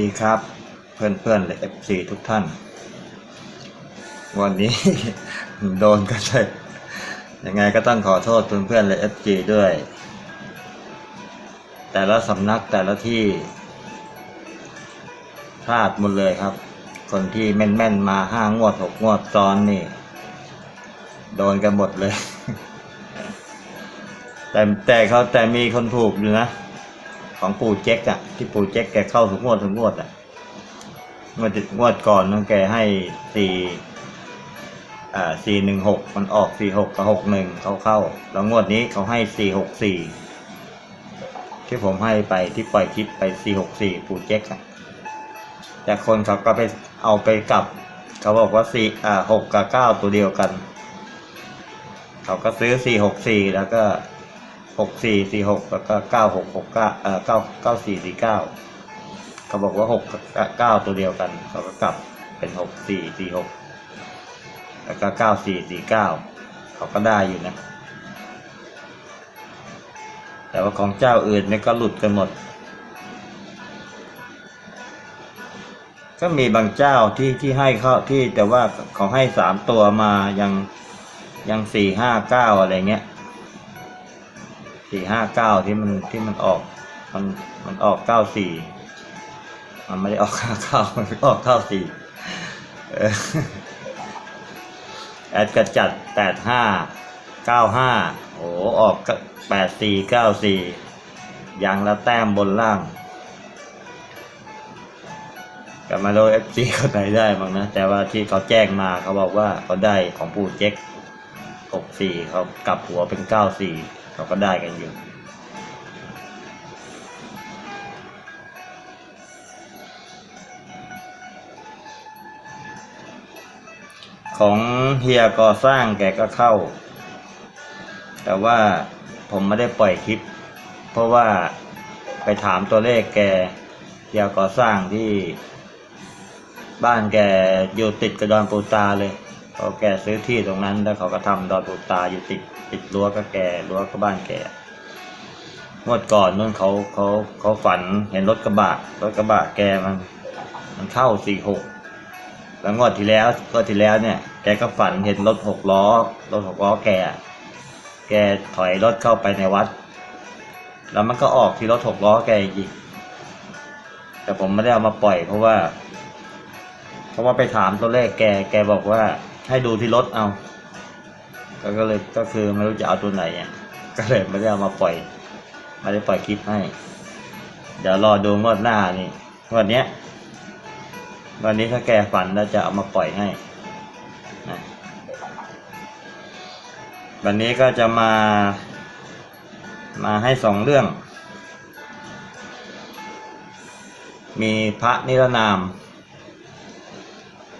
ดีครับ เพื่อนเพื่อนๆและ FC ทุกท่าน วันนี้ โดนก็ใช่ยังไงก็ต้องขอโทษเพื่อนเพื่อนๆและ FC ด้วย แต่ละสำนักแต่ละที่พลาดหมดเลยครับ คนที่แม่นๆมาห้างวดหกงวดซ้อนนี่ โดนกันหมดเลย แต่แต่เขาแต่มีคนถูกอยู่นะ ของปู่เจ๊กอะที่ปู่เจ๊กแกเข้าทุกงวดทุกงวดอะงวดงวดก่อนน้องแกให้สี่อ่าสี่หนึ่งหกมันออกสี่หกกับหกหนึ่งเขาเข้า แล้วงวดนี้เขาให้สี่หกสี่ที่ผมให้ไปที่ปล่อยคลิปไปสี่หกสี่ปู่เจ๊กอะแต่คนเขาก็ไปเอาไปกลับ เขาบอกว่าสี่อ่าหกกับเก้าตัวเดียวกัน เขาก็ซื้อสี่หกสี่แล้วก็ หกสี่สี่หกแล้วก็เก้าหกหกเก้าเอ่อเก้าเก้าสี่สี่เก้าเขาบอกว่าหกเก้าตัวเดียวกันเขาก็กลับเป็นหกสี่สี่หกแล้วก็เก้าสี่สี่เก้าเขาก็ได้อยู่นะ แต่ว่าของเจ้าอื่นเนี่ยก็หลุดกันหมด ก็มีบางเจ้าที่ที่ให้เข้าที่แต่ว่าเขาให้สามตัวมายังยังสี่ห้าเก้าอะไรเงี้ย สี่ห้าเก้าที่มันที่มันออก มันมันออกเก้าสี่มันไม่ได้ออกห้าเก้ามันออกเก้าสี่แอดกระจัดแปดห้าเก้าห้าโอ้ออกแปดสี่เก้าสี่ยางละแต้มบนล่างกลับมาโดยเอฟซีคนไหนได้บ้างนะ แต่ว่าที่เขาแจ้งมาเขาบอกว่าเขาได้ของปู่เจ๊กหกสี่เขากลับหัวเป็นเก้าสี่ เขาก็ได้กันอยู่ของเฮียก่อสร้างแกก็เข้า แต่ว่าผมไม่ได้ปล่อยคลิป เพราะว่าไปถามตัวเลขแกเฮียก่อสร้างที่ บ้านแกอยู่ติดกับดอนปูตาเลย เพราแกซื้อที่ตรงนั้นแล้วเขาก็ทำดอนปูตาอยู่ติดติดรั้วกับแกรั้วกับบ้านแกงวดก่อนนู่นเขาเขาเขาฝันเห็นรถกระบะรถกระบะแกมัน มันเข้าสี่หกแล้วงวดที่แล้วงวดที่แล้วเนี่ย แกก็ฝันเห็นรถหกล้อรถหกล้อแก แกถอยรถเข้าไปในวัด แล้วมันก็ออกที่รถหกล้อแกอีกแต่ผมไม่ได้เอามาปล่อยเพราะว่า เพราะว่าไปถามตัวเลขแกแกบอกว่า ให้ดูที่รถเอาก็เลยก็คือไม่รู้จะเอาตัวไหนก็เลยไม่ได้เอามาปล่อยไม่ได้ปล่อยคลิปให้ เดี๋ยวรอดูงวดหน้านี่งวดเนี้ยวันนี้ถ้าแกฝันแล้วจะเอามาปล่อยให้นะวันนี้ก็จะมา มาให้สองเรื่อง มีพระนิรนาม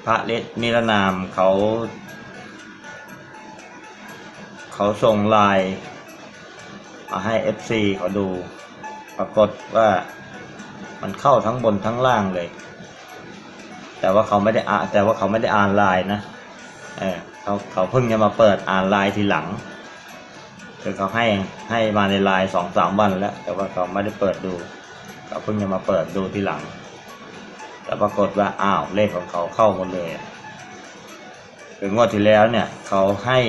พระเลนิรนามเขา เขาส่งไลน์มาให้ FC เขาดู ปรากฏว่ามันเข้าทั้งบนทั้งล่างเลย แต่ว่าเขาไม่ได้อ่านแต่ว่าเขาไม่ได้อ่านไลน์นะเออเขาเขาเพิ่งจะมาเปิดอ่านไลน์ทีหลังคือเขาให้ให้มาในไลน์สองสามวันแล้ว แต่ว่าเขาไม่ได้เปิดดูเขาเพิ่งจะมาเปิดดูทีหลัง แต่ปรากฏว่าอ้าวเลขของเขาเข้าหมดเลยอะคืองวดที่แล้วเนี่ย เขาให้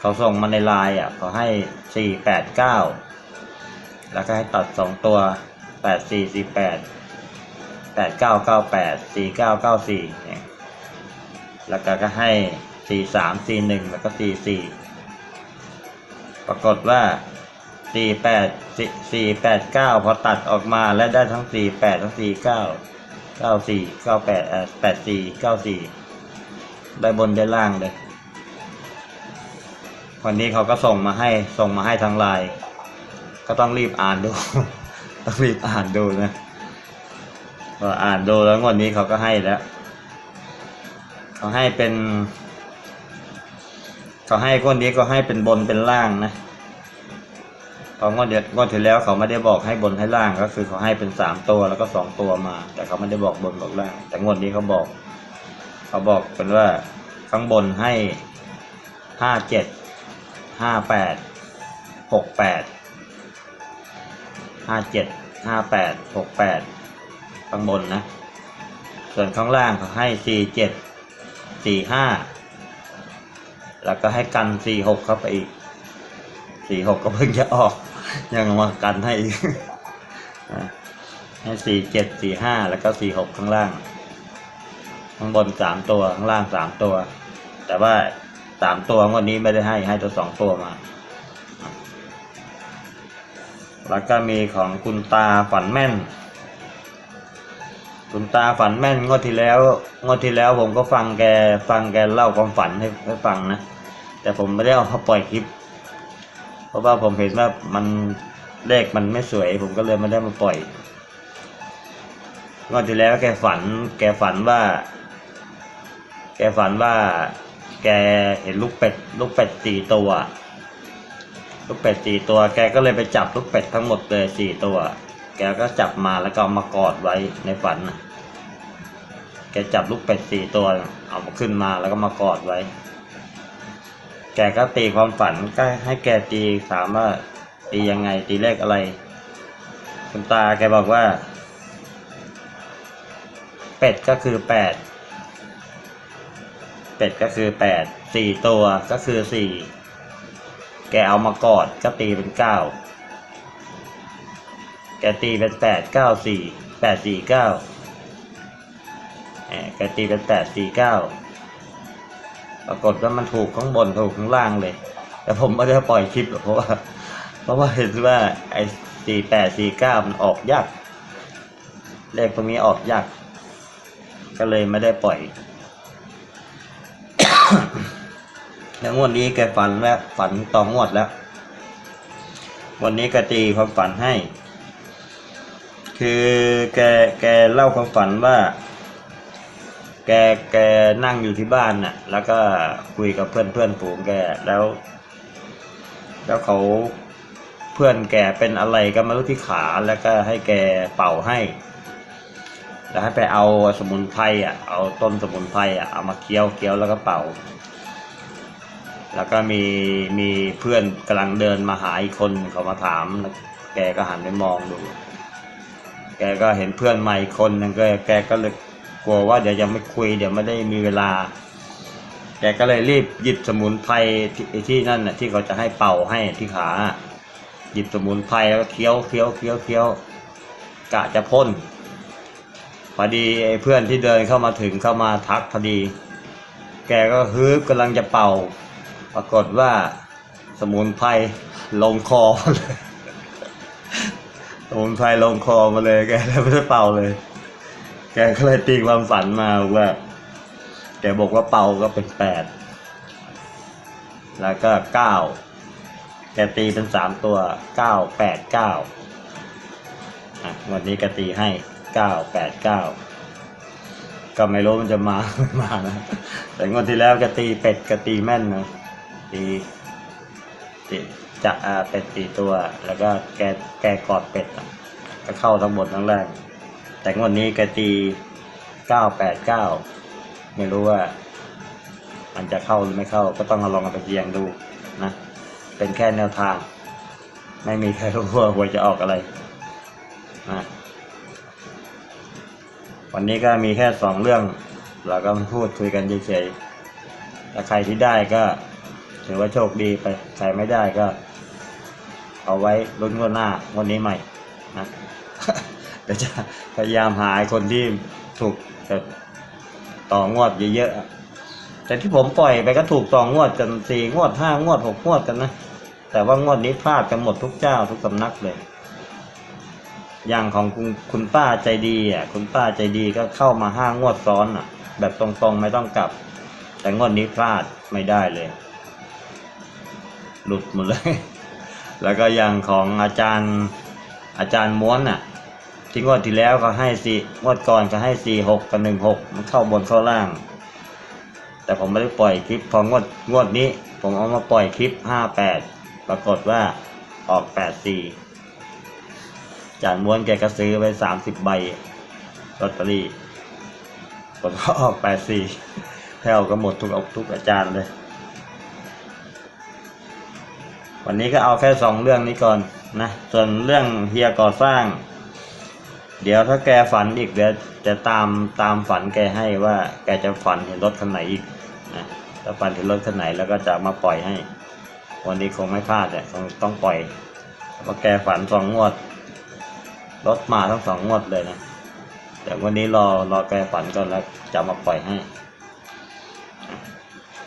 เขาส่งมาในไลน์อะเขาให้สี่แปดเก้าแล้วก็ให้ตัดสองตัวแปดสี่สี่แปดแปดเก้าเก้าแปดสี่เก้าเก้าสี่เนี่ยแล้วก็ก็ให้สี่สามสี่หนึ่งแล้วก็สี่สี่ปรากฏว่า สี่แปดสี่แปดเก้าพอตัดออกมาแล้วได้ทั้งสี่แปดทั้งสี่เก้าเก้าสี่เก้าแปดแปดสี่เก้าสี่ได้บนได้ล่างเลยวันนี้เขาก็ส่งมาให้ส่งมาให้ทางไลน์ก็ต้องรีบอ่านดู ต้องรีบอ่านดูนะพออ่านดูแล้ววดนี้เขาก็ให้แล้ว เขาให้เป็น เขาให้คนนี้ก็ให้เป็นบนเป็นล่างนะ พองวดเดียวงวดที่แล้วเขาไม่ได้บอกให้บนให้ล่างก็คือเขาให้เป็นสามตัวแล้วก็สองตัวมา แต่เขาไม่ได้บอกบนบอกล่าง แต่งวดนี้เขาบอก เขาบอกเป็นว่าข้างบนให้ห้าเจ็ดห้าแปดหกแปดห้าเจ็ดห้าแปดหกแปดข้างบนนะ ส่วนข้างล่างเขาให้สี่เจ็ดสี่ห้าแล้วก็ให้กันสี่หกเข้าไปอีกสี่หกก็เพิ่งจะออก ยังมากันให้อีกให้สี่เจ็ดสี่ห้าแล้วก็สี่หกข้างล่าง ข้างบนสามตัวข้างล่างสามตัว แต่ว่าสามตัวงวันนี้ไม่ได้ให้ให้ตัวสองตัวมา แล้วก็มีของคุณตาฝันแม่น คุณตาฝันแม่นงวดที่แล้วงวดที่แล้วผมก็ฟังแกฟังแกเล่าความฝันให้ให้ฟังนะ แต่ผมไม่ได้เอามาปล่อยคลิป เพราะว่าผมเห็นว่ามันเลขมันไม่สวย ผมก็เลยไม่ได้มาปล่อยงวดที่แล้วแกฝัน แกฝันว่า แกฝันว่า แกเห็นลูกเป็ด ลูกเป็ดสี่ตัว ลูกเป็ดสี่ตัว แกก็เลยไปจับลูกเป็ดทั้งหมดเลยสี่ตัว แกก็จับมาแล้วก็เอามากอดไว้ในฝันนะแกจับลูกเป็ดสี่ตัว เอามาขึ้นมาแล้วก็มากอดไว้ แกก็ตีความฝันก็ให้แกตีถามว่าตียังไงตีเลขอะไร คุณตาแกบอกว่า เป็ดก็คือแปดเป็ดก็คือแปดสี่ตัวก็คือสี่แกเอามากอดก็ตีเป็นเก้าแกตีเป็นแปดเก้าสี่แปดสี่เก้าแหมแกตีเป็นแปดสี่เก้า ปรากฏว่ามันถูกข้างบนถูกข้างล่างเลย แต่ผมไม่ได้ปล่อยคลิปเพราะว่า เพราะว่าเห็นว่าไอ้สี่แปดสี่เก้ามันออกยากเลขพวกนี้ออกยาก ก็เลยไม่ได้ปล่อยแล้วงวดนี้แกฝันแล้วฝันต่องวดแล้ว วันนี้แกตีความฝันให้ คือแกแกเล่าความฝันว่า แกแกนั่งอยู่ที่บ้านน่ะ แล้วก็คุยกับเพื่อนเพื่อนฝูงแกแล้ว แล้วเขาเพื่อนแกเป็นอะไรก็ไม่รู้ที่ขาแล้วก็ให้แกเป่าให้ แล้วให้ไปเอาสมุนไพรอะเอาต้นสมุนไพรอะเอามาเคี้ยวเคี้ยวแล้วก็เป่า แล้วก็มีมีเพื่อนกำลังเดินมาหาอีกคนเขามาถามแล้วแกก็หันไปมองดู แกก็เห็นเพื่อนใหม่คนนึงก็แกก็เลย กลัวว่าเดี๋ยวยังไม่คุยเดี๋ยวไม่ได้มีเวลา แกก็เลยรีบหยิบสมุนไพรที่ที่นั่นน่ะที่เขาจะให้เป่าให้ที่ขา หยิบสมุนไพรแล้วก็เคี้ยวเคี้ยวเคี้ยวเคี้ยวกะจะพ่นพอดีไอ้เพื่อนที่เดินเข้ามาถึงเข้ามาทักพอดี แกก็ฮึบกำลังจะเป่า ปรากฏว่าสมุนไพรลงคอมาเลยสมุนไพรลงคอมาเลยแกเลยไม่ได้เป่าเลย แกก็เลยตีความฝันมาว่า แกบอกว่าเป่าก็เป็นแปด แล้วก็เก้า แกตีเป็นสามตัวเก้าแปดเก้าอะวันนี้แกตีให้เก้าแปดเก้าก็ไม่รู้มันจะมาไม่มานะ แต่งวดที่แล้วแกตีเป็ดแกตีแม่นนะตีตีจะอ่าเป็ดตีตัว แล้วก็แกแกกอดเป็ดอะก็เข้าทั้งหมดทั้งแรก แต่งวดนี้กตีเก้าแปดเก้าไม่รู้ว่า มันจะเข้าหรือไม่เข้า ก็ต้องมาลองเอาไปเสี่ยงดูนะ เป็นแค่แนวทาง ไม่มีใครรู้ว่าหวยจะออกอะไรนะวันนี้ก็มีแค่สองเรื่อง เราก็มาพูดคุยกันเฉยๆถ้าใครที่ได้ก็ถือว่าโชคดีไป ใครไม่ได้ก็ เอาไว้ลุ้นงวดหน้างวดนี้ใหม่นะ เดี๋ยวจะพยายามหาคนที่ถูกแบบต่องวดเยอะๆแต่ที่ผมปล่อยไปก็ถูกต่องวดกันสี่งวดห้างวดหกงวดกันนะแต่ว่างวดนี้พลาดกันหมดทุกเจ้าทุกสำนักเลย อย่างของคุณคุณป้าใจดีอะ คุณป้าใจดีก็เข้ามาห้างวดซ้อนอะ แบบตรงๆไม่ต้องกลับ แต่งวดนี้พลาดไม่ได้เลย หลุดหมดเลย แล้วก็อย่างของอาจารย์อาจารย์ม้วนอะ ที่งวดที่แล้วก็ให้สี่งวดก่อนก็ให้สี่หกกับหนึ่งหกมันเข้าบนเข้าล่าง แต่ผมไม่ได้ปล่อยคลิปพองวดงวดนี้ ผมเอามาปล่อยคลิปห้าแปดปรากฏว่าออกแปดสี่จานม้วนแกก็ซื้อไปสามสิบใบลอตเตอรี่ผลก็ออกแปดสี่แถวก็หมดทุกทุกอาจารย์เลย วันนี้ก็เอาแค่สองเรื่องนี้ก่อนนะ ส่วนเรื่องเฮียก่อสร้าง เดี๋ยวถ้าแกฝันอีกเดี๋ยวจะตามตามฝันแกให้ว่า แกจะฝันเห็นรถคันไหนอีกนะถ้าฝันเห็นรถคันไหนแล้วก็จะมาปล่อยให้ วันนี้คงไม่พลาดเนี่ยคงต้องปล่อยเพราะแกฝันสองงวด รถมาทั้งสองงวดเลยนะเดี๋ยววันนี้รอรอแกฝันก่อนแล้วจะมาปล่อยให้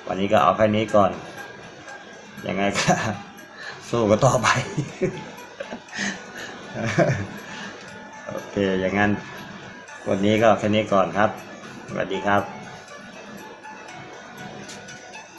วันนี้ก็เอาแค่นี้ก่อนยังไงก็สู้กันต่อไป โอเค อย่างนั้น วันนี้ก็แค่นี้ก่อนครับ สวัสดีครับ